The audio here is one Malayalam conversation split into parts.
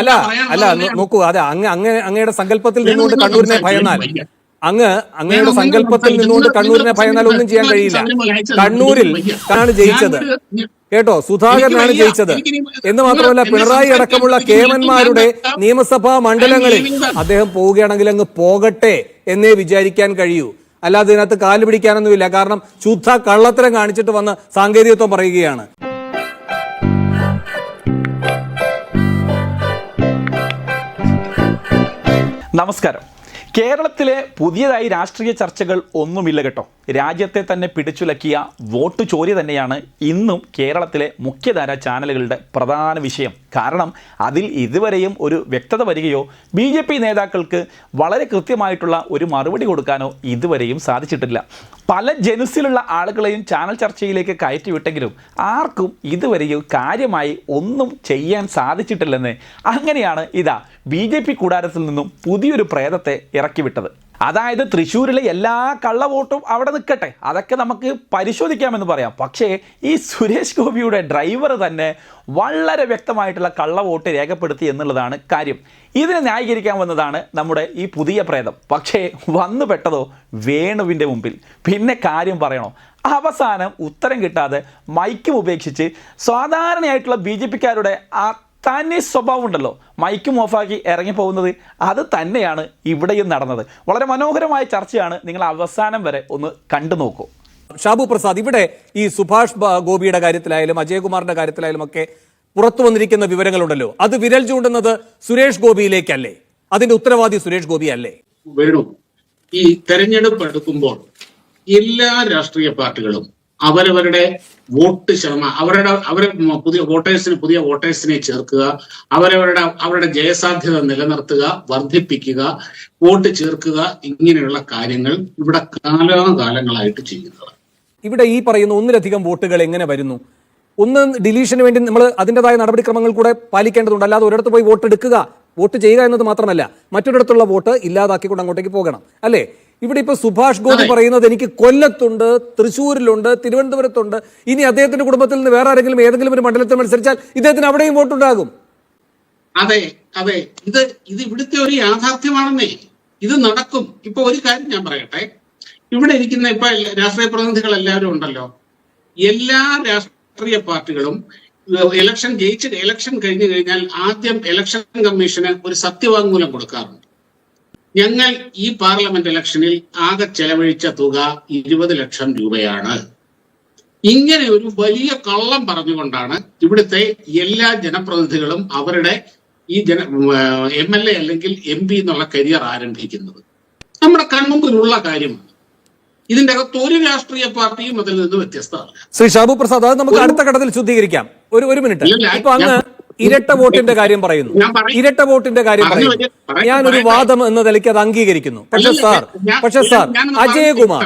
അല്ല അല്ല. നോക്കൂ അതെ അങ്ങ് അങ്ങ് അങ്ങയുടെ സങ്കല്പത്തിൽ നിന്നുകൊണ്ട് കണ്ണൂരിനെ ഭയന്നാൽ അങ്ങ് അങ്ങയുടെ സങ്കല്പത്തിൽ നിന്നുകൊണ്ട് കണ്ണൂരിനെ ഭയന്നാൽ ഒന്നും ചെയ്യാൻ കഴിയില്ല കണ്ണൂരിൽ. ആണ് ജയിച്ചത് കേട്ടോ സുധാകരനാണ്. ജയിച്ചത് എന്ന് മാത്രമല്ല പിണറായി അടക്കമുള്ള കേമന്മാരുടെ നിയമസഭാ മണ്ഡലങ്ങളിൽ. അദ്ദേഹം പോവുകയാണെങ്കിൽ അങ്ങ് പോകട്ടെ എന്നേ വിചാരിക്കാൻ കഴിയൂ അല്ലാതെ ഇതിനകത്ത് കാൽ പിടിക്കാനൊന്നുമില്ല കാരണം ശുദ്ധ കള്ളത്തരം കാണിച്ചിട്ട് വന്ന് സാങ്കേതികത്വം പറയുകയാണ് നമസ്കാരം. കേരളത്തിലെ പുതിയതായി രാഷ്ട്രീയ ചർച്ചകൾ ഒന്നുമില്ല കേട്ടോ. രാജ്യത്തെ തന്നെ പിടിച്ചുലക്കിയ വോട്ട് ചോരി തന്നെയാണ് ഇന്നും കേരളത്തിലെ മുഖ്യധാര ചാനലുകളുടെ പ്രധാന വിഷയം. കാരണം അതിൽ ഇതുവരെയും ഒരു വ്യക്തത വരികയോ ബി ജെ പി നേതാക്കൾക്ക് വളരെ കൃത്യമായിട്ടുള്ള ഒരു മറുപടി കൊടുക്കാനോ ഇതുവരെയും സാധിച്ചിട്ടില്ല. പല ജനുസിലുള്ള ആളുകളെയും ചാനൽ ചർച്ചയിലേക്ക് കയറ്റിവിട്ടെങ്കിലും ആർക്കും ഇതുവരെയും കാര്യമായി ഒന്നും ചെയ്യാൻ സാധിച്ചിട്ടില്ലെന്ന് അങ്ങനെയാണ് ഇതാ ബി ജെ പി കൂടാരത്തിൽ നിന്നും പുതിയൊരു പ്രേതത്തെ ഇറക്കിവിട്ടത്. അതായത് തൃശ്ശൂരിലെ എല്ലാ കള്ളവോട്ടും അവിടെ നിൽക്കട്ടെ. അതൊക്കെ നമുക്ക് പരിശോധിക്കാമെന്ന് പറയാം. പക്ഷേ ഈ സുരേഷ് ഗോപിയുടെ ഡ്രൈവർ തന്നെ വളരെ വ്യക്തമായിട്ടുള്ള കള്ളവോട്ട് രേഖപ്പെടുത്തി എന്നുള്ളതാണ് കാര്യം. ഇതിനെ ന്യായീകരിക്കാൻ വന്നതാണ് നമ്മുടെ ഈ പുതിയ പ്രേതം. പക്ഷേ വന്നു പെട്ടതോ വേണുവിന്റെ മുമ്പിൽ. പിന്നെ കാര്യം പറയണോ? അവസാനം ഉത്തരം കിട്ടാതെ മൈക്കും ഉപേക്ഷിച്ച് സാധാരണയായിട്ടുള്ള ബി ജെ പിക്കാരുടെ ആ തനി സ്വഭാവം ഉണ്ടല്ലോ മൈക്കും ഓഫാക്കി ഇറങ്ങിപ്പോകുന്നത് അത് തന്നെയാണ് ഇവിടെയും നടന്നത്. വളരെ മനോഹരമായ ചർച്ചയാണ് നിങ്ങൾ അവസാനം വരെ ഒന്ന് കണ്ടു നോക്കൂ. ഷാബു പ്രസാദ് ഇവിടെ ഈ സുഭാഷ് ഗോപിയുടെ കാര്യത്തിലായാലും അജയകുമാറിന്റെ കാര്യത്തിലായാലും ഒക്കെ പുറത്തു വന്നിരിക്കുന്ന വിവരങ്ങളുണ്ടല്ലോ. അത് വിരൽ ചൂണ്ടുന്നത് സുരേഷ് ഗോപിയിലേക്കല്ലേ? അതിന്റെ ഉത്തരവാദി സുരേഷ് ഗോപി അല്ലേ? വേണു ഈ തെരഞ്ഞെടുപ്പ് എടുക്കുമ്പോൾ എല്ലാ രാഷ്ട്രീയ പാർട്ടികളും അവരവരുടെ വോട്ട് ശതമാനം അവരുടെ അവരെ പുതിയ വോട്ടേഴ്സിന് പുതിയ വോട്ടേഴ്സിനെ ചേർക്കുക അവരവരുടെ അവരുടെ ജയസാധ്യത നിലനിർത്തുക വർദ്ധിപ്പിക്കുക വോട്ട് ചേർക്കുക ഇങ്ങനെയുള്ള കാര്യങ്ങൾ ഇവിടെ കാലാകാലങ്ങളായിട്ട് ചെയ്യുന്നത് ഇവിടെ ഈ പറയുന്ന ഒന്നിലധികം വോട്ടുകൾ എങ്ങനെ വരുന്നു? ഒന്ന് ഡിലീഷന് വേണ്ടി നമ്മൾ അതിന്റെതായ നടപടിക്രമങ്ങൾ കൂടെ പാലിക്കേണ്ടതുണ്ട്. അല്ലാതെ ഒരിടത്ത് പോയി വോട്ട് എടുക്കുക വോട്ട് ചെയ്യുക എന്നത് മാത്രമല്ല മറ്റൊരിടത്തുള്ള വോട്ട് ഇല്ലാതാക്കിക്കൊണ്ട് അങ്ങോട്ടേക്ക് പോകണം. അല്ലേ? ഇവിടെ ഇപ്പൊ സുഭാഷ് ഗോപി പറയുന്നത് എനിക്ക് കൊല്ലത്തുണ്ട് തൃശ്ശൂരിലുണ്ട് തിരുവനന്തപുരത്തുണ്ട്. ഇനി അദ്ദേഹത്തിന്റെ കുടുംബത്തിൽ നിന്ന് വേറെ ആരെങ്കിലും ഏതെങ്കിലും ഒരു മണ്ഡലത്തിൽ മത്സരിച്ചാൽ ഇദ്ദേഹത്തിന് അവിടെയും വോട്ടുണ്ടാകും. അതെ അതെ. ഇത് ഇത് ഇവിടുത്തെ ഒരു യാഥാർത്ഥ്യമാണെന്നേ ഇത് നടക്കും. ഇപ്പൊ ഒരു കാര്യം ഞാൻ പറയട്ടെ. ഇവിടെ ഇരിക്കുന്ന ഇപ്പൊ രാഷ്ട്രീയ പ്രതിനിധികൾ എല്ലാവരും ഉണ്ടല്ലോ. എല്ലാ രാഷ്ട്രീയ പാർട്ടികളും ഇലക്ഷൻ ജയിച്ച് ഇലക്ഷൻ കഴിഞ്ഞു കഴിഞ്ഞാൽ ആദ്യം ഇലക്ഷൻ കമ്മീഷന് ഒരു സത്യവാങ്മൂലം കൊടുക്കാറുണ്ട്. ഞങ്ങൾ ഈ പാർലമെന്റ് ഇലക്ഷനിൽ ആകെ ചെലവഴിച്ച തുക ഇരുപത് ലക്ഷം രൂപയാണ്. ഇങ്ങനെ ഒരു വലിയ കള്ളം പറഞ്ഞുകൊണ്ടാണ് ഇവിടുത്തെ എല്ലാ ജനപ്രതിനിധികളും അവരുടെ ഈ ജന എം എൽ എ അല്ലെങ്കിൽ എം പി എന്നുള്ള കരിയർ ആരംഭിക്കുന്നത്. നമ്മുടെ കൺമുമ്പിലുള്ള കാര്യമാണ് ഇതിന്റെ അകത്ത് ഒരു രാഷ്ട്രീയ പാർട്ടിയും അതിൽ നിന്ന് വ്യത്യസ്തമല്ല. ശ്രീ ഷാബു പ്രസാദ് അത് നമുക്ക് അടുത്ത ഘട്ടത്തിൽ ശുദ്ധീകരിക്കാം. ഒരു ഒരു മിനിറ്റ്. ഇപ്പൊ അങ്ങ് ഇരട്ട വോട്ടിന്റെ കാര്യം പറയുന്നു. ഇരട്ട വോട്ടിന്റെ കാര്യം പറയുന്നു. ഞാൻ ഒരു ഞാനൊരു വാദം എന്ന നിലയ്ക്ക് അത് അംഗീകരിക്കുന്നു. പക്ഷെ സാർ പക്ഷെ സാർ അജയകുമാർ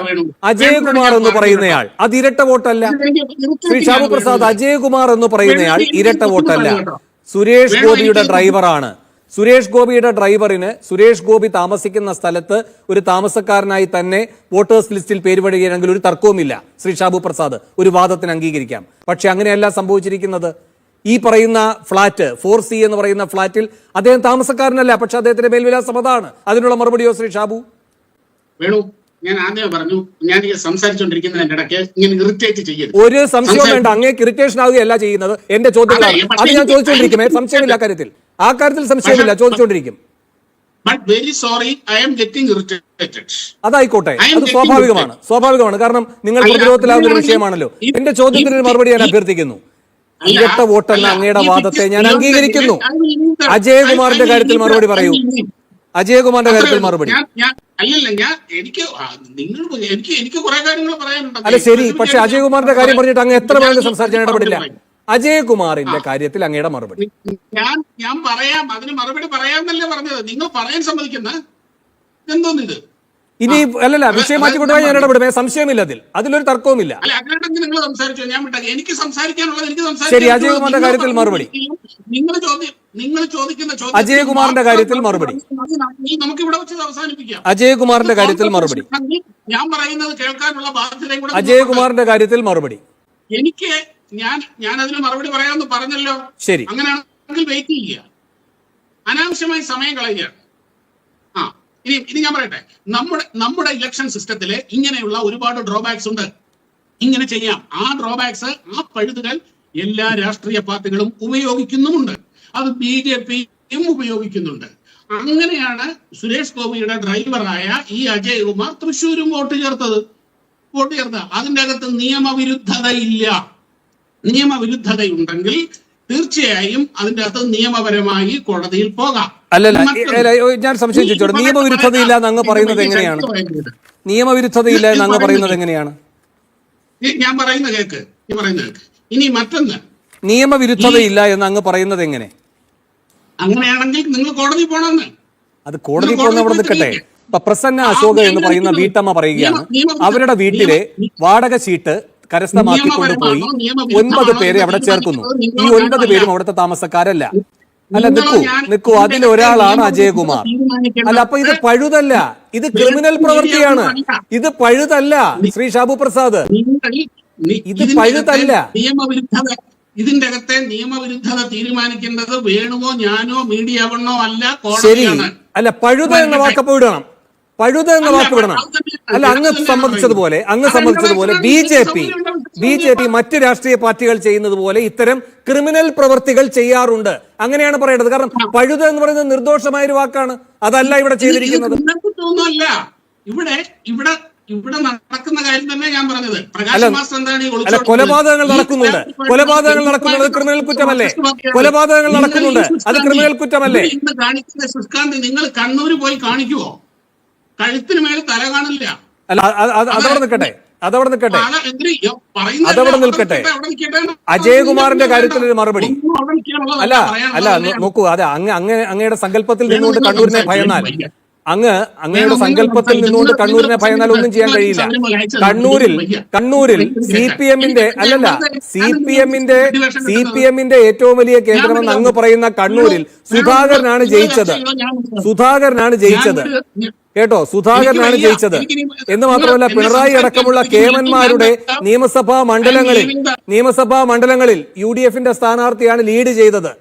അജയകുമാർ എന്ന് പറയുന്നയാൾ അത് ഇരട്ട വോട്ടല്ല. ശ്രീ ശ്യാമപ്രസാദ് പ്രസാദ് അജയകുമാർ എന്ന് പറയുന്നയാൾ ഇരട്ട വോട്ടല്ല. സുരേഷ് ഗോപിയുടെ ഡ്രൈവറാണ് സുരേഷ് ഗോപിയുടെ ഡ്രൈവറിന് സുരേഷ് ഗോപി താമസിക്കുന്ന സ്ഥലത്ത് ഒരു താമസക്കാരനായി തന്നെ വോട്ടേഴ്സ് ലിസ്റ്റിൽ പേര് വരികയാണെങ്കിൽ ഒരു തർക്കവുമില്ല. ശ്രീ ഷാബു പ്രസാദ് ഒരു വാദത്തിന് അംഗീകരിക്കാം. പക്ഷെ അങ്ങനെയല്ല സംഭവിച്ചിരിക്കുന്നത്. ഈ പറയുന്ന ഫ്ളാറ്റ് ഫോർ സി എന്ന് പറയുന്ന ഫ്ളാറ്റിൽ അദ്ദേഹം താമസക്കാരനല്ല പക്ഷെ അദ്ദേഹത്തിന്റെ മേൽവിലാസം അതാണ്. അതിനുള്ള മറുപടിയോ ശ്രീ ഷാബു? വേണു ഞാൻ ആദ്യമേ പറഞ്ഞു ഞാൻ ഈ സംസാരിച്ചുകൊണ്ടിരിക്കുന്നതിന്റെ ഇടയ്ക്ക് ഇങ്ങനെ ഇറിറ്റേറ്റ് ചെയ്യരുത്. ഒരു സംശയം വേണ്ട അങ്ങേക്ക് ഇറിറ്റേഷൻ ആവുകയല്ല ചെയ്യുന്നത്. എന്റെ ചോദ്യം അതെ, ഞാൻ ചോദിച്ചുകൊണ്ടിരിക്കും. സംശയമില്ല കാര്യത്തിൽ ആ കാര്യത്തിൽ സംശയമില്ല ചോദിച്ചോണ്ടിരിക്കും ചോദിച്ചുകൊണ്ടിരിക്കും. But very sorry I am getting irritated അതായിക്കോട്ടെ. അത് സ്വാഭാവികമാണ്. സ്വാഭാവികമാണ്. കാരണം നിങ്ങൾ പ്രതിരോധത്തിലാവുന്ന ഒരു വിഷയമാണല്ലോ. എന്റെ ചോദ്യത്തിന് ഒരു മറുപടി ഞാൻ അഭ്യർത്ഥിക്കുന്നു. ഇരട്ട വോട്ടെന്ന അങ്ങയുടെ വാദത്തെ ഞാൻ അംഗീകരിക്കുന്നു. അജയകുമാറിന്റെ കാര്യത്തിൽ മറുപടി. പറയൂ. അജയകുമാറിന്റെ കാര്യത്തിൽ മറുപടി. അല്ലല്ല ഞാൻ എനിക്ക് നിങ്ങൾ എനിക്ക് എനിക്ക് കുറെ കാര്യങ്ങൾ പറയാനുണ്ട്. അല്ല ശരി പക്ഷെ അജയകുമാറിന്റെ കാര്യം പറഞ്ഞിട്ട് അങ്ങ് എത്ര ഞാൻ- സംസാരിച്ചാൽ സംസാരിക്കാൻ ഇടപെടില്ല. അജയകുമാറിന്റെ കാര്യത്തിൽ അങ്ങയുടെ മറുപടി. ഞാൻ ഞാൻ പറയാം അതിന് മറുപടി പറയാമെന്നല്ലേ പറഞ്ഞത്. നിങ്ങൾ പറയാൻ സമ്മതിക്കുന്ന? എന്തോന്നിത്? ഇനി അല്ലല്ല വിഷയം മാറ്റിക്കൊണ്ടുപോയി ഞാൻ ഇടപെടും. സംശയമില്ല അതിൽ. അതിലൊരു തർക്കവുമില്ല. എനിക്ക് സംസാരിക്കാനുള്ളത് എനിക്ക് ശരി, അജയകുമാറിന്റെ കാര്യത്തിൽ മറുപടി. നിങ്ങൾ കുമാറിന്റെ നിങ്ങൾ ചോദിക്കുന്ന അജയകുമാറിന്റെ കാര്യത്തിൽ മറുപടി. നമുക്ക് ഇവിടെ വെച്ച് അവസാനിപ്പിക്കാം. അജയകുമാറിന്റെ കാര്യത്തിൽ മറുപടി. ഞാൻ പറയുന്നത് കേൾക്കാനുള്ള ബാധ്യതയും കൂടെ അജയകുമാറിന്റെ കാര്യത്തിൽ മറുപടി. എനിക്ക് ഞാൻ ഞാൻ അതിന് മറുപടി പറയാമെന്ന് പറഞ്ഞല്ലോ? ശരി. അങ്ങനെയാണെങ്കിൽ വെയിറ്റ് ചെയ്യുക. അനാവശ്യമായി സമയം കളയുകയാണ് ഇനി ഇനി ഞാൻ പറയട്ടെ. നമ്മുടെ നമ്മുടെ ഇലക്ഷൻ സിസ്റ്റത്തിൽ ഇങ്ങനെയുള്ള ഒരുപാട് ഡ്രോബാക്സ് ഉണ്ട്. ഇങ്ങനെ ചെയ്യാം. ആ ഡ്രോബാക്സ് ആ പഴുതുകൾ എല്ലാ രാഷ്ട്രീയ പാർട്ടികളും ഉപയോഗിക്കുന്നുമുണ്ട്. അത് ബി ജെ പിയും ഉപയോഗിക്കുന്നുണ്ട്. അങ്ങനെയാണ് സുരേഷ് ഗോപിയുടെ ഡ്രൈവറായ ഈ അജയ് കുമാർ തൃശ്ശൂരും വോട്ട് ചേർത്തത്. വോട്ട് ചേർത്ത. അതിന്റെ അകത്ത് നിയമവിരുദ്ധതയില്ല. നിയമവിരുദ്ധതയുണ്ടെങ്കിൽ തീർച്ചയായും അതിന്റെ അകത്ത് നിയമപരമായി കോടതിയിൽ പോകാം. അല്ലല്ല അല്ല, ഞാൻ സംശയം ചോദിച്ചോട്ടെ നിയമവിരുദ്ധതയില്ല എന്ന് അങ്ങ് പറയുന്നത് എങ്ങനെയാണ്? നിയമവിരുദ്ധതയില്ല എന്ന് അങ്ങ് പറയുന്നത് എങ്ങനെയാണ്? ഞാൻ പറയുന്ന കേക്ക്. ഇനി മറ്റൊന്ന്. നിയമവിരുദ്ധതയില്ല എന്ന് അങ്ങ് പറയുന്നത് എങ്ങനെ? അങ്ങനെയാണെങ്കിൽ നിങ്ങൾ കോടതി പോണെന്ന് അത് കോടതി പോകുന്ന അവിടെ നിൽക്കട്ടെ. ഇപ്പൊ പ്രസന്ന അശോക എന്ന് പറയുന്ന വീട്ടമ്മ പറയുകയാണ്. അവരുടെ വീട്ടിലെ വാടക ഷീട്ട് കരസ്ഥമാക്കിക്കൊണ്ട് കൊണ്ടുപോയി ഒൻപത് പേരെ അവിടെ ചേർക്കുന്നു. ഈ ഒൻപത് പേരും. അവിടുത്തെ താമസക്കാരല്ല. അല്ല ഞാൻ നിൽക്കൂ അതിൽ ഒരാളാണ് അജയകുമാർ. അല്ല അപ്പൊ ഇത് പഴുതല്ല. ഇത് ക്രിമിനൽ പ്രവൃത്തിയാണ്. ഇത് പഴുതല്ല ശ്രീ ഷാബു പ്രസാദ്. ഇത് പഴുതല്ല. നിയമവിരുദ്ധത ഇതിന്റെ അകത്തെ നിയമവിരുദ്ധത തീരുമാനിക്കേണ്ടത് വേണുവോ ഞാനോ മീഡിയ വണ്ണോ അല്ല ശരി. കോടതിയാണ്. അല്ല പഴുത എന്ന വാക്കപ്പ് വിടണം പഴുത എന്ന വാക്ക് വിടണം അല്ല അങ്ങ് സംബന്ധിച്ചതുപോലെ അങ്ങ് സംബന്ധിച്ചതുപോലെ B J P? B J P മറ്റ് രാഷ്ട്രീയ പാർട്ടികൾ ചെയ്യുന്നത് പോലെ ഇത്തരം ക്രിമിനൽ പ്രവർത്തികൾ ചെയ്യാറുണ്ട്. അങ്ങനെയാണ് പറയേണ്ടത്. കാരണം പഴുത എന്ന് പറയുന്നത് നിർദോഷമായ ഒരു വാക്കാണ്. അതല്ല ഇവിടെ ചെയ്തിരിക്കുന്നത്. ഇവിടെ ഇവിടെ ഇവിടെ നടക്കുന്ന കാര്യം തന്നെ ഞാൻ പറഞ്ഞത്. അല്ല, പ്രകാശ് മാസ്റ്റർ എന്താണ് അല്ല കൊലപാതകങ്ങൾ നടക്കുന്നുണ്ട്. കൊലപാതകങ്ങൾ നടക്കുന്നുണ്ട് ക്രിമിനൽ കുറ്റമല്ലേ? കൊലപാതകങ്ങൾ നടക്കുന്നുണ്ട്. അത് ക്രിമിനൽ കുറ്റമല്ലേ? കാണിക്കുന്ന സുഷ്കാന്തി നിങ്ങൾ കണ്ണൂര് പോയി കാണിക്കുവോ? കഴുത്തിന് മേൽ തല കാണില്ല അല്ല അത് അത് അതവിടെ നിൽക്കട്ടെ. അതവിടെ നിൽക്കട്ടെ അതവിടെ നിൽക്കട്ടെ. അജയകുമാറിന്റെ കാര്യത്തിൽ ഒരു മറുപടി. അല്ല അല്ല. നോക്കൂ അതെ അങ്ങ് അങ്ങ് അങ്ങയുടെ സങ്കല്പത്തിൽ നിന്നുകൊണ്ട് കണ്ണൂരിനെ ഭയന്നാൽ. അങ്ങ് അങ്ങയുടെ സങ്കല്പത്തിൽ നിന്നുകൊണ്ട് കണ്ണൂരിനെ ഭയന്നാൽ ഒന്നും ചെയ്യാൻ കഴിയില്ല. കണ്ണൂരിൽ കണ്ണൂരിൽ സി പി എമ്മിന്റെ അല്ലല്ല സി പി എമ്മിന്റെ സി പി എമ്മിന്റെ ഏറ്റവും വലിയ കേന്ദ്രമെന്ന് അങ്ങ് പറയുന്ന കണ്ണൂരിൽ സുധാകരനാണ് ജയിച്ചത്. സുധാകരനാണ് ജയിച്ചത്. കേട്ടോ സുധാകരനാണ് ജയിച്ചത്. എന്ന് മാത്രമല്ല പിണറായി അടക്കമുള്ള കേമന്മാരുടെ നിയമസഭാ മണ്ഡലങ്ങളിൽ നിയമസഭാ മണ്ഡലങ്ങളിൽ യു ഡി എഫിന്റെ സ്ഥാനാർത്ഥിയാണ് ലീഡ് ചെയ്തത്.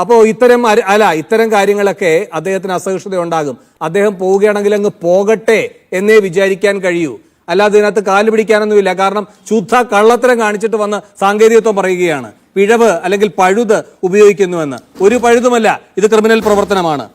അപ്പോ ഇത്തരം അല്ല ഇത്തരം കാര്യങ്ങളൊക്കെ അദ്ദേഹത്തിന് അസഹിഷ്ണുത ഉണ്ടാകും. അദ്ദേഹം പോവുകയാണെങ്കിൽ അങ്ങ് പോകട്ടെ എന്നേ വിചാരിക്കാൻ കഴിയൂ. അല്ലാതെ ഇതിനകത്ത് കാൽ പിടിക്കാനൊന്നുമില്ല. കാരണം ശുദ്ധ കള്ളത്തരം കാണിച്ചിട്ട് വന്ന് സാങ്കേതികത്വം പറയുകയാണ്. പിഴവ് അല്ലെങ്കിൽ പഴുത് ഉപയോഗിക്കുന്നുവെന്ന്. ഒരു പഴുതുമല്ല ഇത് ക്രിമിനൽ പ്രവർത്തനമാണ്.